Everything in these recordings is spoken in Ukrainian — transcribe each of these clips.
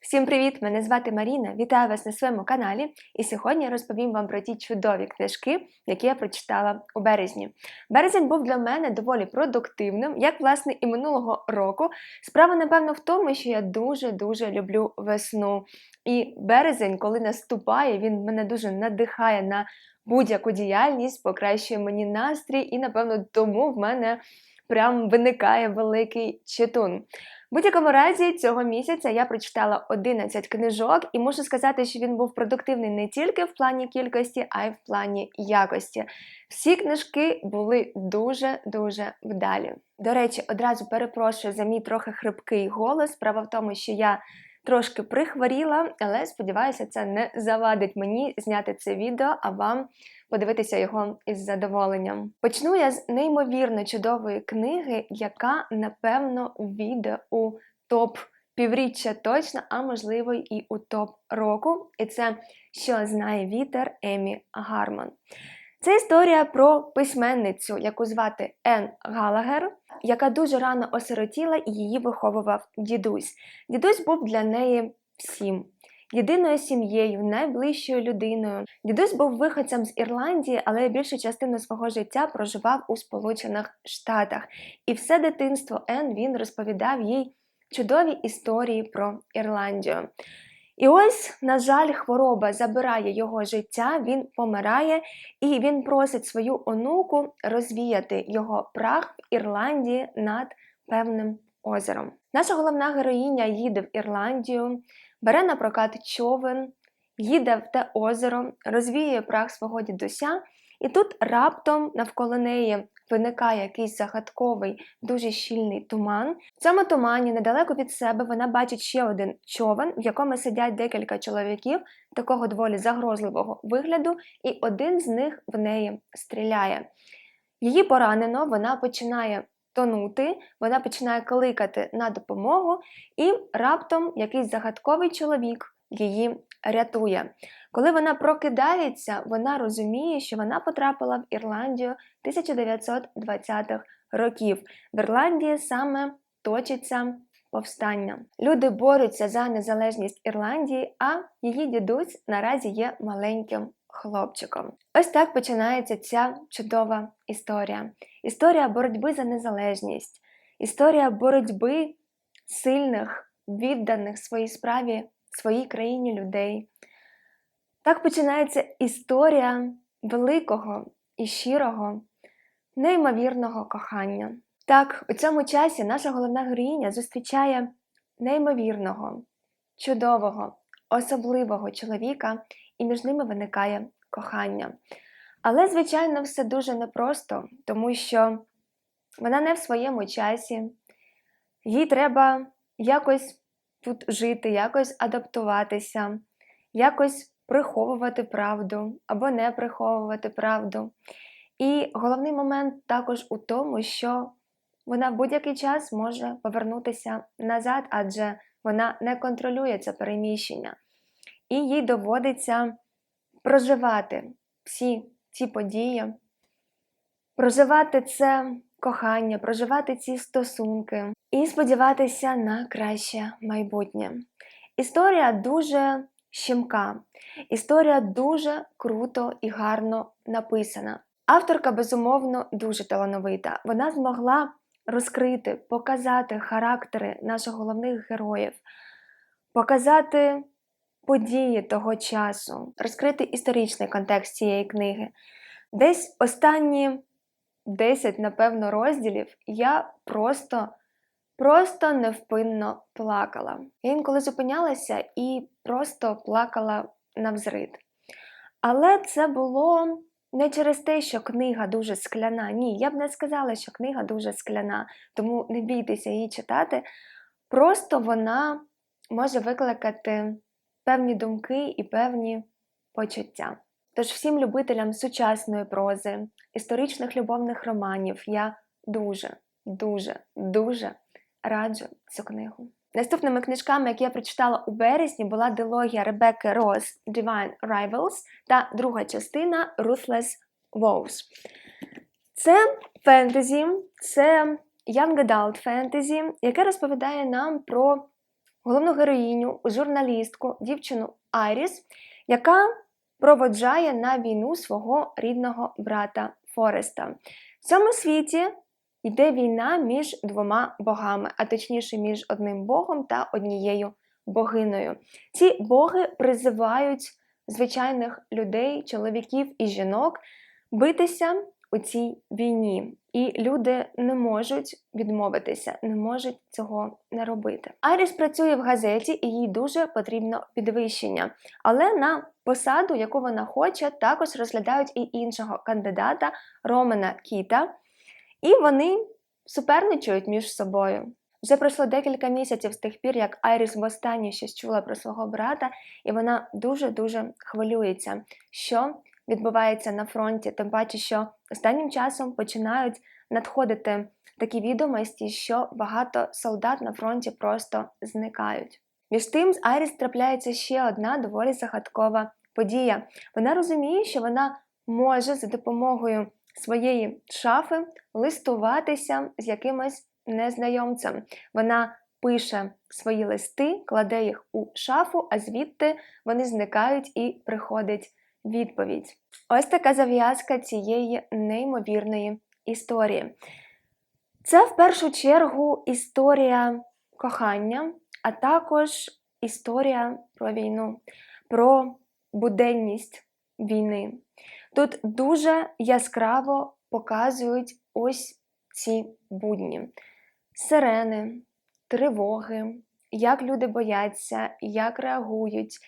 Всім привіт! Мене звати Маріна. Вітаю вас на своєму каналі. І сьогодні я розповім вам про ті чудові книжки, які я прочитала у березні. Березень був для мене доволі продуктивним, як власне і минулого року. Справа, напевно, в тому, що я дуже-дуже люблю весну. І березень, коли наступає, він мене дуже надихає на будь-яку діяльність, покращує мені настрій, і, напевно, тому в мене прям виникає великий читун. Будь-якому разі цього місяця я прочитала 11 книжок, і можу сказати, що він був продуктивний не тільки в плані кількості, а й в плані якості. Всі книжки були дуже-дуже вдалі. До речі, одразу перепрошую за мій трохи хрипкий голос. Справа в тому, що я трошки прихворіла, але сподіваюся, це не завадить мені зняти це відео, а вам подивитися його із задоволенням. Почну я з неймовірно чудової книги, яка, напевно, війде у топ півріччя точно, а можливо і у топ року. І це що знає вітер Емі Гарман. Це історія про письменницю, яку звати Ен Галагер, яка дуже рано осиротіла і її виховував дідусь. Дідусь був для неї всім. Єдиною сім'єю, найближчою людиною. Дідусь був виходцем з Ірландії, але більшу частину свого життя проживав у Сполучених Штатах. І все дитинство Ен він розповідав їй чудові історії про Ірландію. І ось, на жаль, хвороба забирає його життя, він помирає, і він просить свою онуку розвіяти його прах в Ірландії над певним озером. Наша головна героїня їде в Ірландію, бере на прокат човен, їде в те озеро, розвіює прах свого дідуся, і тут раптом навколо неї виникає якийсь загадковий, дуже щільний туман. В цьому тумані, недалеко від себе, вона бачить ще один човен, в якому сидять декілька чоловіків, такого доволі загрозливого вигляду, і один з них в неї стріляє. Її поранено, вона починає тонути, вона починає кликати на допомогу, і раптом якийсь загадковий чоловік її рятує. Коли вона прокидається, вона розуміє, що вона потрапила в Ірландію 1920-х років. В Ірландії саме точиться повстання. Люди борються за незалежність Ірландії, а її дідусь наразі є маленьким хлопчиком. Ось так починається ця чудова історія. Історія боротьби за незалежність, історія боротьби сильних, відданих своїй справі, своїй країні людей. Так починається історія великого і щирого, неймовірного кохання. Так, у цьому часі наша головна героїня зустрічає неймовірного, чудового, особливого чоловіка, і між ними виникає кохання. Але, звичайно, все дуже непросто, тому що вона не в своєму часі, їй треба якось тут жити, якось адаптуватися, якось приховувати правду або не приховувати правду. І головний момент також у тому, що вона в будь-який час може повернутися назад, адже вона не контролює це переміщення. І їй доводиться проживати всі ці події, проживати це кохання, проживати ці стосунки і сподіватися на краще майбутнє. Історія дуже щемка, історія дуже круто і гарно написана. Авторка, безумовно, дуже талановита. Вона змогла розкрити, показати характери наших головних героїв, показати події того часу, розкрити історичний контекст цієї книги. Десь останні 10, напевно, розділів я просто просто невпинно плакала. Я інколи зупинялася і просто плакала навзрид. Але це було не через те, що книга дуже скляна. Ні, я б не сказала, що книга дуже скляна, тому не бійтеся її читати. Просто вона може викликати певні думки і певні почуття. Тож всім любителям сучасної прози, історичних любовних романів я дуже, дуже, дуже раджу цю книгу. Наступними книжками, які я прочитала у березні, була дилогія Ребекки Роз Divine Rivals та друга частина Ruthless Vows. Це фентезі, це Young Adult фентезі, яке розповідає нам про головну героїню, журналістку, дівчину Айріс, яка проводжає на війну свого рідного брата Фореста. В цьому світі йде війна між двома богами, а точніше між одним богом та однією богиною. Ці боги призивають звичайних людей, чоловіків і жінок битися у цій війні. І люди не можуть відмовитися, не можуть цього не робити. Айріс працює в газеті і їй дуже потрібно підвищення. Але на посаду, яку вона хоче, також розглядають і іншого кандидата Романа Кіта. І вони суперничають між собою. Вже пройшло декілька місяців з тих пір, як Айріс востаннє щось чула про свого брата, і вона дуже-дуже хвилюється, що відбувається на фронті. Тим паче, що останнім часом починають надходити такі відомості, що багато солдат на фронті просто зникають. Між тим, з Айріс трапляється ще одна доволі загадкова подія. Вона розуміє, що вона може за допомогою своєї шафи листуватися з якимось незнайомцем. Вона пише свої листи, кладе їх у шафу, а звідти вони зникають і приходить відповідь. Ось така зав'язка цієї неймовірної історії. Це в першу чергу історія кохання, а також історія про війну, про буденність війни. Тут дуже яскраво показують ось ці будні, сирени, тривоги, як люди бояться, як реагують,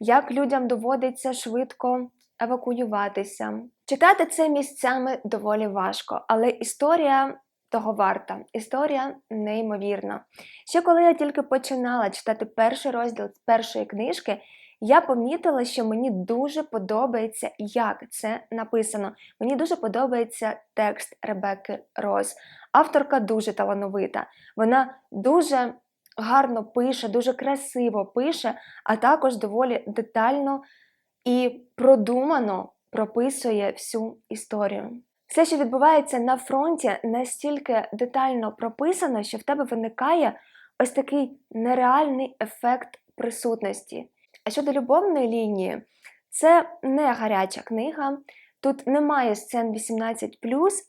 як людям доводиться швидко евакуюватися. Читати це місцями доволі важко, але історія того варта, історія неймовірна. Ще коли я тільки починала читати перший розділ першої книжки, я помітила, що мені дуже подобається, як це написано. Мені дуже подобається текст Ребекки Роз. Авторка дуже талановита. Вона дуже гарно пише, дуже красиво пише, а також доволі детально і продумано прописує всю історію. Все, що відбувається на фронті, настільки детально прописано, що в тебе виникає ось такий нереальний ефект присутності. А щодо любовної лінії, це не гаряча книга, тут немає сцен 18,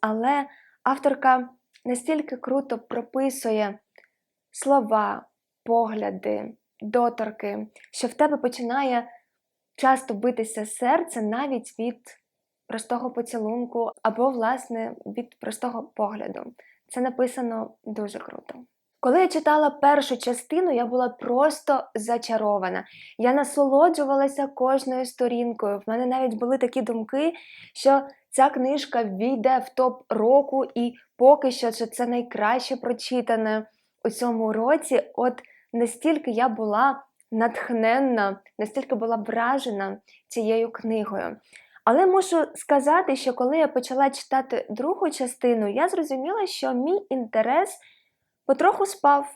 але авторка настільки круто прописує слова, погляди, доторки, що в тебе починає часто битися серце навіть від простого поцілунку або, власне, від простого погляду. Це написано дуже круто. Коли я читала першу частину, я була просто зачарована. Я насолоджувалася кожною сторінкою. В мене навіть були такі думки, що ця книжка війде в топ року, і поки що що це найкраще прочитане у цьому році. От настільки я була натхненна, настільки була вражена цією книгою. Але мушу сказати, що коли я почала читати другу частину, я зрозуміла, що мій інтерес потроху спав.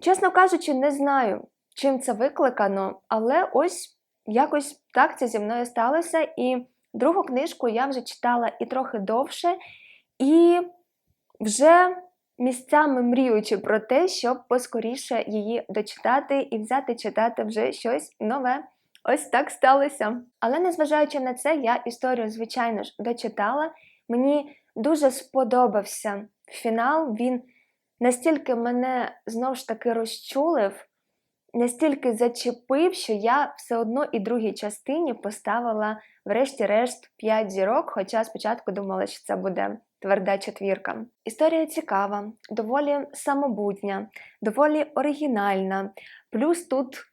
Чесно кажучи, не знаю, чим це викликано, але ось якось так це зі мною сталося. І другу книжку я вже читала і трохи довше, і вже місцями мріючи про те, щоб поскоріше її дочитати і взяти читати вже щось нове. Ось так сталося. Але незважаючи на це, я історію, звичайно ж, дочитала. Мені дуже сподобався фінал. Він настільки мене знову ж таки розчулив, настільки зачепив, що я все одно і другій частині поставила, врешті-решт, 5 зірок, хоча спочатку думала, що це буде тверда четвірка. Історія цікава, доволі самобутня, доволі оригінальна. Плюс тут.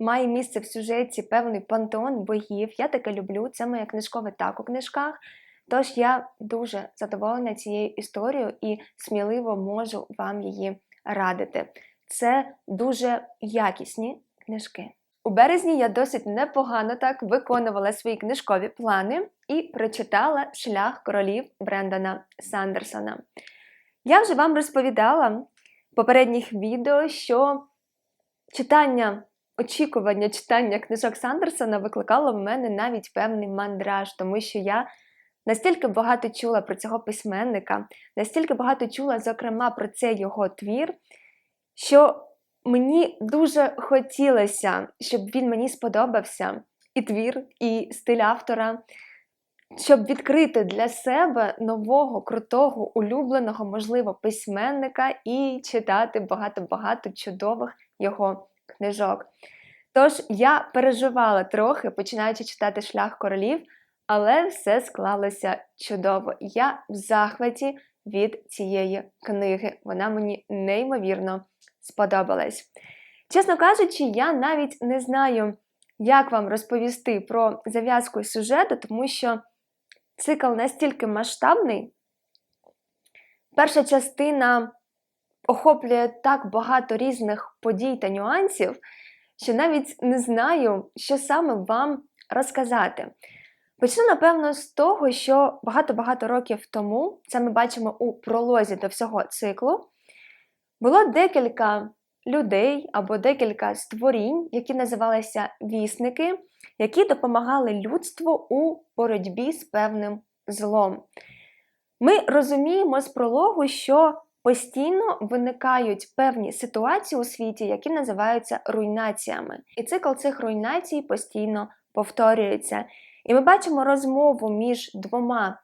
Має місце в сюжеті певний пантеон богів. Я таке люблю, це моє книжкове так у книжках. Тож я дуже задоволена цією історією і сміливо можу вам її радити. Це дуже якісні книжки. У березні я досить непогано так виконувала свої книжкові плани і прочитала шлях королів Брендана Сандерсона. Я вже вам розповідала в попередніх відео, що читання очікування читання книжок Сандерсона викликало в мене навіть певний мандраж, тому що я настільки багато чула про цього письменника, настільки багато чула, зокрема, про цей його твір, що мені дуже хотілося, щоб він мені сподобався, і твір, і стиль автора, щоб відкрити для себе нового, крутого, улюбленого, можливо, письменника і читати багато-багато чудових його книжок. Тож я переживала трохи, починаючи читати Шлях королів, але все склалося чудово. Я в захваті від цієї книги. Вона мені неймовірно сподобалась. Чесно кажучи, я навіть не знаю, як вам розповісти про зав'язку сюжету, тому що цикл настільки масштабний. Перша частина охоплює так багато різних подій та нюансів, що навіть не знаю, що саме вам розказати. Почну, напевно, з того, що багато-багато років тому, це ми бачимо у пролозі до всього циклу, було декілька людей або декілька створінь, які називалися вісники, які допомагали людству у боротьбі з певним злом. Ми розуміємо з прологу, що постійно виникають певні ситуації у світі, які називаються руйнаціями. І цикл цих руйнацій постійно повторюється. І ми бачимо розмову між двома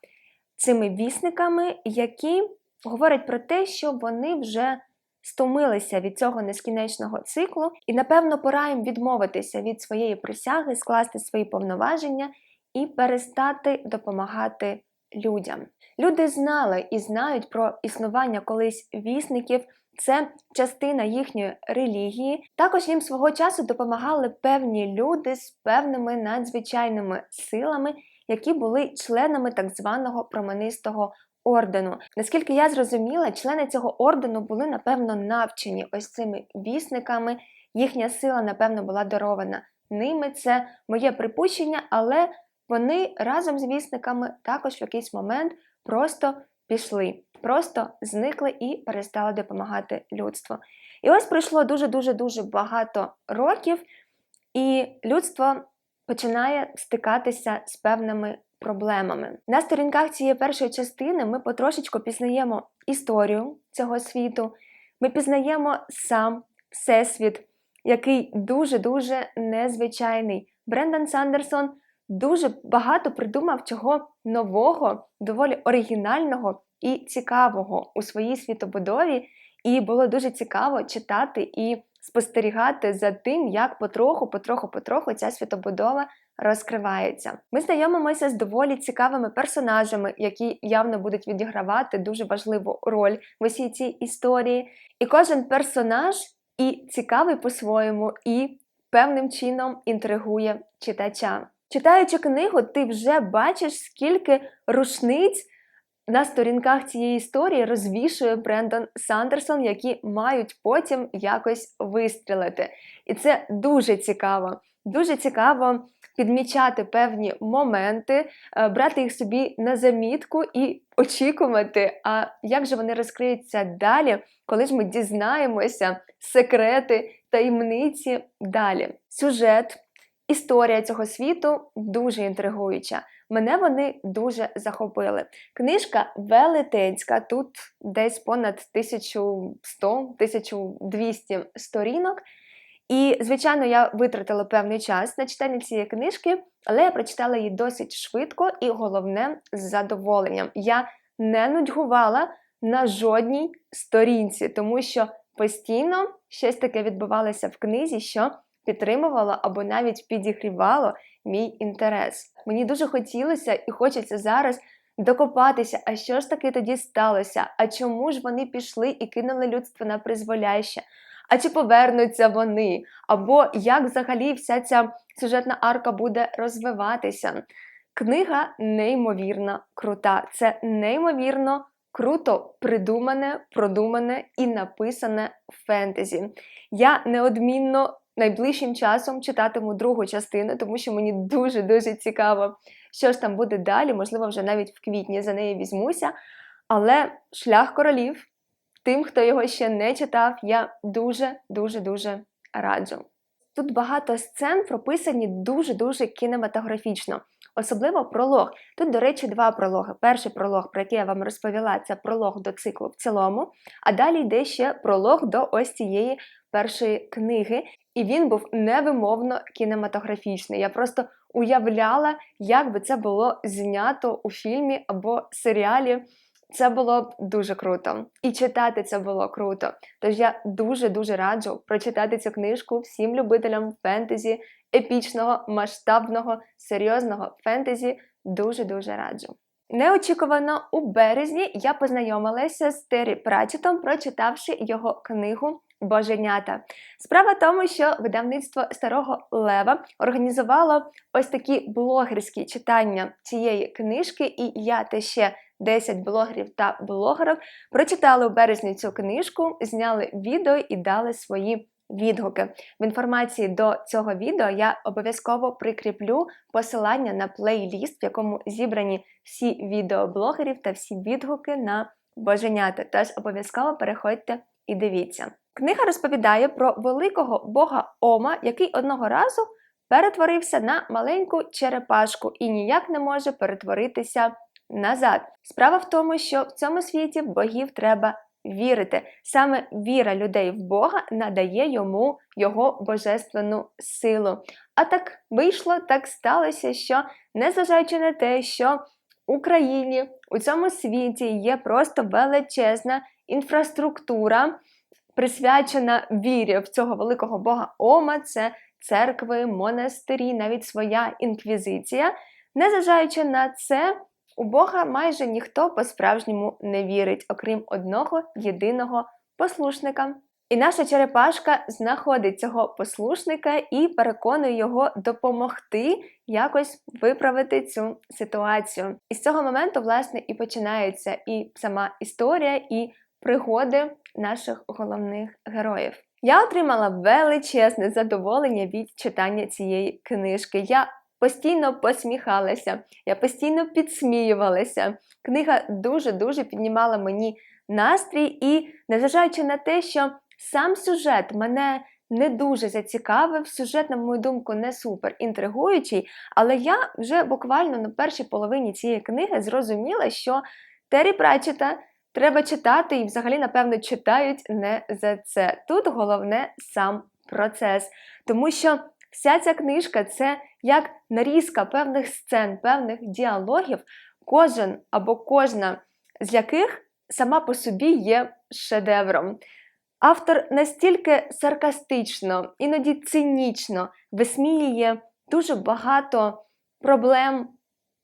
цими вісниками, які говорять про те, що вони вже стомилися від цього нескінченного циклу, і, напевно, пора їм відмовитися від своєї присяги, скласти свої повноваження і перестати допомагати людям. Люди знали і знають про існування колись вісників. Це частина їхньої релігії. Також їм свого часу допомагали певні люди з певними надзвичайними силами, які були членами так званого променистого ордену. Наскільки я зрозуміла, члени цього ордену були, напевно, навчені ось цими вісниками. Їхня сила, напевно, була дарована ними. Це моє припущення, але вони разом з вісниками також в якийсь момент просто пішли, просто зникли і перестали допомагати людству. І ось пройшло дуже-дуже дуже багато років, і людство починає стикатися з певними проблемами. На сторінках цієї першої частини ми потрошечку пізнаємо історію цього світу, ми пізнаємо сам всесвіт, який дуже-дуже незвичайний. Брендан Сандерсон дуже багато придумав чого нового, доволі оригінального і цікавого у своїй світобудові. І було дуже цікаво читати і спостерігати за тим, як потроху, потроху, потроху ця світобудова розкривається. Ми знайомимося з доволі цікавими персонажами, які явно будуть відігравати дуже важливу роль в усій цій історії. І кожен персонаж і цікавий по-своєму, і певним чином інтригує читача. Читаючи книгу, ти вже бачиш, скільки рушниць на сторінках цієї історії розвішує Брендон Сандерсон, які мають потім якось вистрілити. І це дуже цікаво. Дуже цікаво підмічати певні моменти, е, брати їх собі на замітку і очікувати, а як же вони розкриються далі, коли ж ми дізнаємося секрети, таємниці далі. Сюжет. Історія цього світу дуже інтригуюча. Мене вони дуже захопили. Книжка велетенська, тут десь понад 1100-1200 сторінок. І, звичайно, я витратила певний час на читання цієї книжки, але я прочитала її досить швидко і, головне, з задоволенням. Я не нудьгувала на жодній сторінці, тому що постійно щось таке відбувалося в книзі, що підтримувало або навіть підігрівало мій інтерес. Мені дуже хотілося і хочеться зараз докопатися, а що ж таки тоді сталося? А чому ж вони пішли і кинули людство на призволяще? А чи повернуться вони? Або як взагалі вся ця сюжетна арка буде розвиватися? Книга неймовірно крута. Це неймовірно круто придумане, продумане і написане фентезі. Я неодмінно найближчим часом читатиму другу частину, тому що мені дуже-дуже цікаво, що ж там буде далі. Можливо, вже навіть в квітні за неї візьмуся. Але шлях королів, тим, хто його ще не читав, я дуже-дуже дуже раджу. Тут багато сцен прописані дуже-дуже кінематографічно. Особливо пролог. Тут, до речі, два прологи. Перший пролог, про який я вам розповіла, це пролог до циклу в цілому, а далі йде ще пролог до ось цієї першої книги. І він був невимовно кінематографічний. Я просто уявляла, як би це було знято у фільмі або серіалі. Це було б дуже круто. І читати це було круто. Тож я дуже-дуже раджу прочитати цю книжку всім любителям фентезі, епічного, масштабного, серйозного фентезі. Дуже-дуже раджу. Неочікувано у березні я познайомилася з Террі Пратчетом, прочитавши його книгу Боженята. Справа в тому, що видавництво Старого Лева організувало ось такі блогерські читання цієї книжки, і я та ще 10 блогерів та блогерів прочитали у березні цю книжку, зняли відео і дали свої відгуки. В інформації до цього відео я обов'язково прикріплю посилання на плейліст, в якому зібрані всі відео блогерів та всі відгуки на боженята. Тож обов'язково переходьте і дивіться. Книга розповідає про великого бога Ома, який одного разу перетворився на маленьку черепашку і ніяк не може перетворитися назад. Справа в тому, що в цьому світі богів треба вірити. Саме віра людей в Бога надає йому його божественну силу. А так вийшло, так сталося, що незважаючи на те, що Україні у цьому світі є просто величезна інфраструктура, присвячена вірі в цього великого Бога Ома, це церкви, монастирі, навіть своя інквізиція. Незважаючи на це, у Бога майже ніхто по-справжньому не вірить, окрім одного єдиного послушника. І наша черепашка знаходить цього послушника і переконує його допомогти якось виправити цю ситуацію. І з цього моменту, власне, і починається і сама історія, і пригоди наших головних героїв. Я отримала величезне задоволення від читання цієї книжки. Я постійно посміхалася, я постійно підсміювалася. Книга дуже-дуже піднімала мені настрій, і, незважаючи на те, що сам сюжет мене не дуже зацікавив, сюжет, на мою думку, не супер інтригуючий, але я вже буквально на першій половині цієї книги зрозуміла, що Террі Пратчета треба читати, і взагалі, напевно, читають не за це. Тут головне сам процес. Тому що вся ця книжка це як нарізка певних сцен, певних діалогів, кожен або кожна з яких сама по собі є шедевром. Автор настільки саркастично, іноді цинічно висміює дуже багато проблем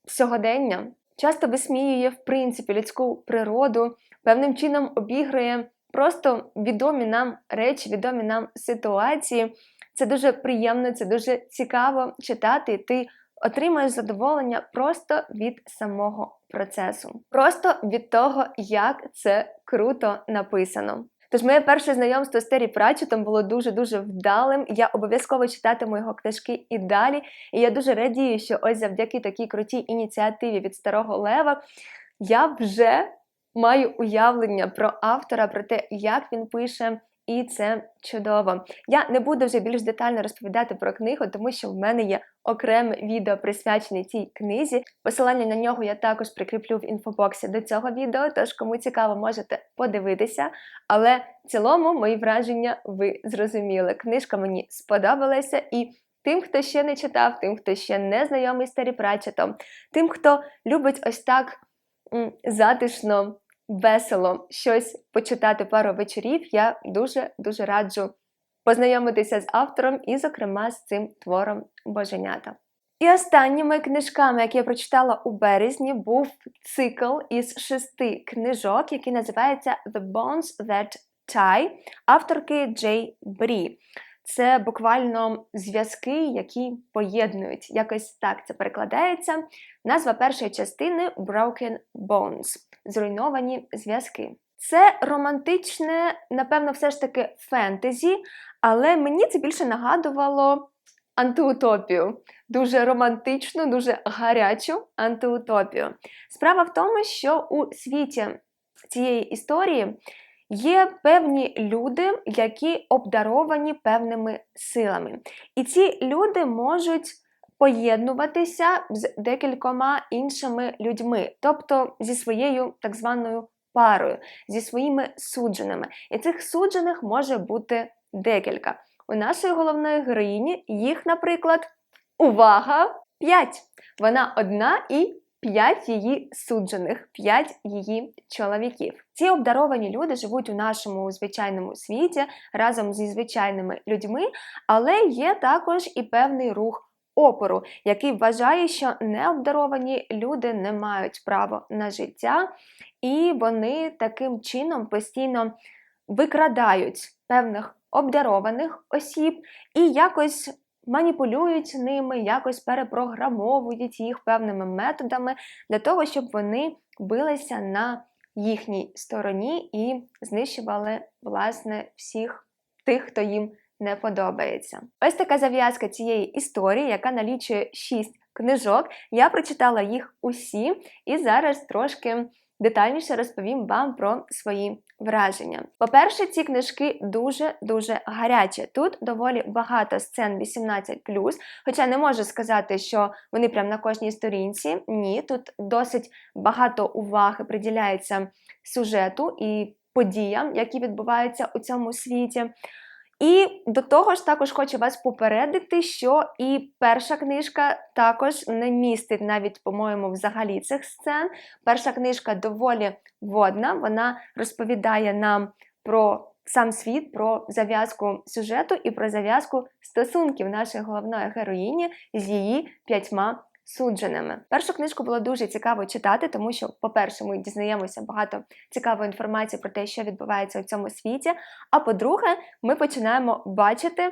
сьогодення, часто висміює, в принципі, людську природу, певним чином обігрує просто відомі нам речі, відомі нам ситуації. Це дуже приємно, це дуже цікаво читати. Ти отримаєш задоволення просто від самого процесу, просто від того, як це круто написано. Тож моє перше знайомство з Террі Пратчетом було дуже-дуже вдалим. Я обов'язково читатиму його книжки і далі. І я дуже радію, що ось завдяки такій крутій ініціативі від Старого Лева я вже маю уявлення про автора, про те, як він пише. І це чудово. Я не буду вже більш детально розповідати про книгу, тому що в мене є окреме відео присвячене цій книзі. Посилання на нього я також прикріплю в інфобоксі до цього відео, тож кому цікаво, можете подивитися. Але в цілому мої враження ви зрозуміли. Книжка мені сподобалася і. Тим, хто ще не читав, тим, хто ще не знайомий з Террі Пратчетом, тим, хто любить ось так затишно весело щось почитати пару вечорів, я дуже-дуже раджу познайомитися з автором і, зокрема, з цим твором Боженята. І останніми книжками, які я прочитала у березні, був цикл із шести книжок, який називається The Bones That Tie авторки Джей Брі. Це буквально зв'язки, які поєднують. Якось так це перекладається. Назва першої частини Broken Bones зруйновані зв'язки. Це романтичне, напевно, все ж таки фентезі, але мені це більше нагадувало антиутопію. Дуже романтичну, дуже гарячу антиутопію. Справа в тому, що у світі цієї історії є певні люди, які обдаровані певними силами. І ці люди можуть поєднуватися з декількома іншими людьми, тобто зі своєю так званою парою, зі своїми судженими. І цих суджених може бути декілька. У нашої головної героїні їх, наприклад, увага! 5. Вона одна і п'ять її суджених, п'ять її чоловіків. Ці обдаровані люди живуть у нашому звичайному світі разом зі звичайними людьми, але є також і певний рух опору, який вважає, що необдаровані люди не мають права на життя, і вони таким чином постійно викрадають певних обдарованих осіб і якось маніпулюють ними, якось перепрограмовують їх певними методами для того, щоб вони билися на їхній стороні і знищували власне всіх тих, хто їм не подобається. Ось така зав'язка цієї історії, яка налічує шість книжок. Я прочитала їх усі, і зараз трошки детальніше розповім вам про свої враження. По-перше, ці книжки дуже-дуже гарячі. Тут доволі багато сцен 18, хоча не можу сказати, що вони прям на кожній сторінці. Ні, тут досить багато уваги приділяється сюжету і подіям, які відбуваються у цьому світі. І до того ж, також хочу вас попередити, що і перша книжка також не містить навіть, по-моєму, взагалі цих сцен. Перша книжка доволі водна, вона розповідає нам про сам світ, про зав'язку сюжету і про зав'язку стосунків нашої головної героїні з її п'ятьма судженими. Першу книжку було дуже цікаво читати, тому що, по-перше, ми дізнаємося багато цікавої інформації про те, що відбувається у цьому світі. А по-друге, ми починаємо бачити,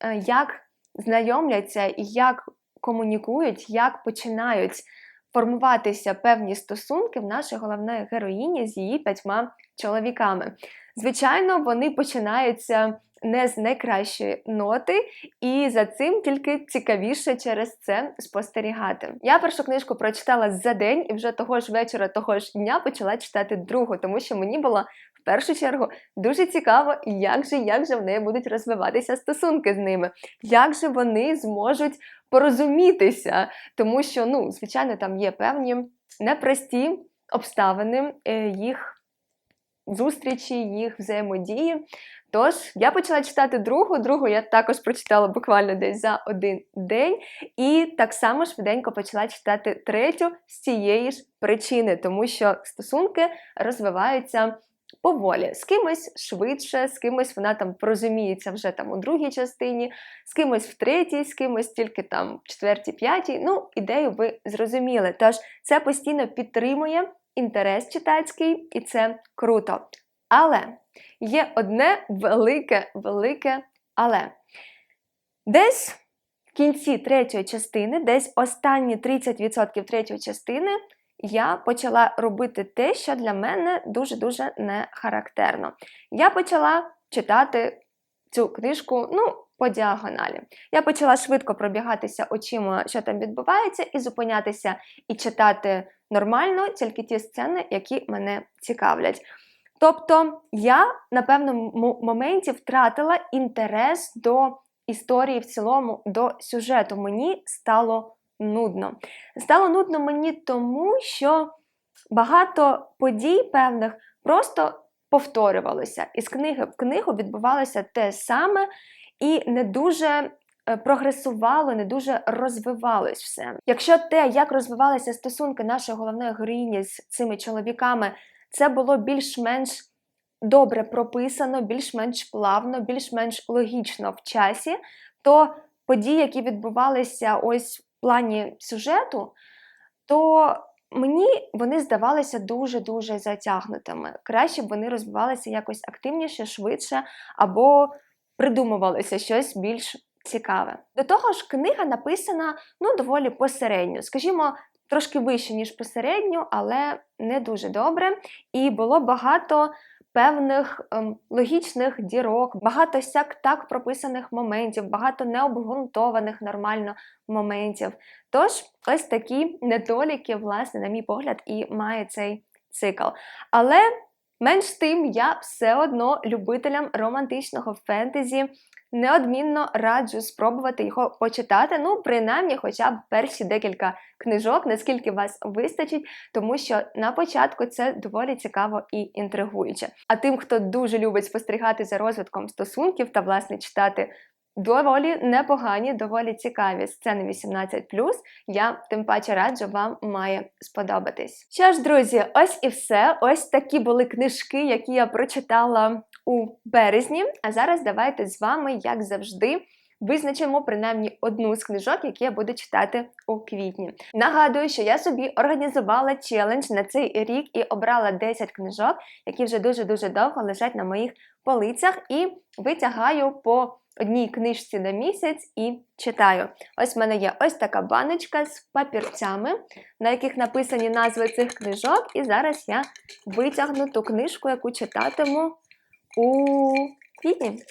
е, як знайомляться і як комунікують, як починають формуватися певні стосунки в нашій головної героїні з її п'ятьма чоловіками. Звичайно, вони починаються не з найкращої ноти, і за цим тільки цікавіше через це спостерігати. Я першу книжку прочитала за день і вже того ж вечора, того ж дня почала читати другу, тому що мені було в першу чергу дуже цікаво, як же як же в неї будуть розвиватися стосунки з ними, як же вони зможуть порозумітися, тому що, ну, звичайно, там є певні непрості обставини е, їх. Зустрічі, їх взаємодії. Тож, я почала читати другу, другу я також прочитала буквально десь за один день, і так само швиденько почала читати третю з цієї ж причини, тому що стосунки розвиваються поволі. З кимось швидше, з кимось вона там порозуміється вже там у другій частині, з кимось в третій, з кимось тільки там в четвертій, п'ятій. Ну, ідею ви зрозуміли. Тож це постійно підтримує інтерес читацький, і це круто. Але є одне велике, велике але. Десь в кінці третьої частини, десь останні 30% третьої частини, я почала робити те, що для мене дуже-дуже не характерно. Я почала читати цю книжку, ну, по діагоналі. Я почала швидко пробігатися очима, що там відбувається, і зупинятися і читати нормально тільки ті сцени, які мене цікавлять. Тобто я на певному моменті втратила інтерес до історії в цілому, до сюжету. Мені стало нудно. Стало нудно мені тому, що багато подій певних просто повторювалося. Із книги в книгу відбувалося те саме і не дуже. Е, прогресувало, не дуже розвивалось все. Якщо те, як розвивалися стосунки нашої головної героїні з цими чоловіками, це було більш-менш добре прописано, більш-менш плавно, більш-менш логічно в часі, то події, які відбувалися ось в плані сюжету, то мені вони здавалися дуже-дуже затягнутими. Краще б вони розвивалися якось активніше, швидше, або придумувалося щось більш цікаве. До того ж, книга написана ну, доволі посередньо. Скажімо, трошки вище, ніж посередньо, але не дуже добре. І було багато певних ем, логічних дірок, багато сяк так прописаних моментів, багато необґрунтованих нормально моментів. Тож, ось такі недоліки, власне, на мій погляд, і має цей цикл. Але. Менш тим, я все одно любителям романтичного фентезі неодмінно раджу спробувати його почитати. Ну, принаймні, хоча б перші декілька книжок, наскільки вас вистачить, тому що на початку це доволі цікаво і інтригуюче. А тим, хто дуже любить спостерігати за розвитком стосунків та власне читати. Доволі непогані, доволі цікаві сцени 18 я тим паче раджу, вам має сподобатись. Що ж, друзі, ось і все. Ось такі були книжки, які я прочитала у березні. А зараз давайте з вами, як завжди, визначимо принаймні одну з книжок, які я буду читати у квітні. Нагадую, що я собі організувала челендж на цей рік і обрала 10 книжок, які вже дуже-дуже довго лежать на моїх полицях, і витягаю по одній книжці на місяць і читаю. Ось в мене є ось така баночка з папірцями, на яких написані назви цих книжок. І зараз я витягну ту книжку, яку читатиму у квітні.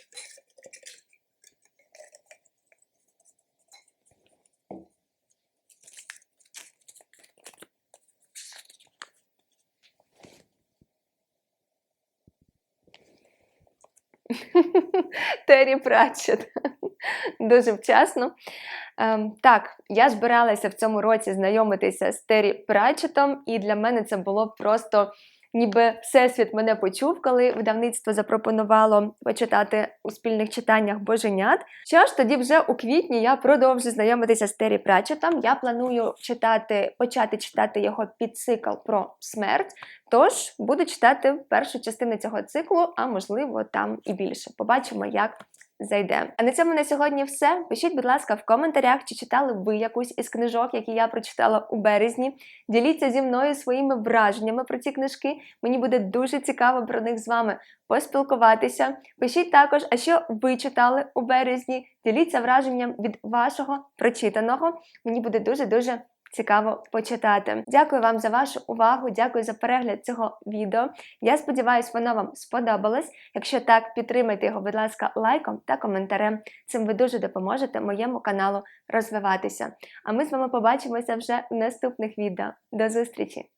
Террі Пратчет. Дуже вчасно. Ем, так, я збиралася в цьому році знайомитися з Террі Пратчетом, і для мене це було просто ніби всесвіт мене почув, коли видавництво запропонувало почитати у спільних читаннях боженят. Що ж, тоді вже у квітні я продовжу знайомитися з Террі Пратчетом. Я планую читати, почати читати його підцикл про смерть. Тож буду читати першу частину цього циклу, а можливо там і більше. Побачимо, як зайде. А на цьому на сьогодні все. Пишіть, будь ласка, в коментарях, чи читали ви якусь із книжок, які я прочитала у березні. Діліться зі мною своїми враженнями про ці книжки. Мені буде дуже цікаво про них з вами поспілкуватися. Пишіть також, а що ви читали у березні. Діліться враженням від вашого прочитаного. Мені буде дуже дуже цікаво почитати. Дякую вам за вашу увагу, дякую за перегляд цього відео. Я сподіваюся, воно вам сподобалось. Якщо так, підтримайте його, будь ласка, лайком та коментарем. Цим ви дуже допоможете моєму каналу розвиватися. А ми з вами побачимося вже в наступних відео. До зустрічі!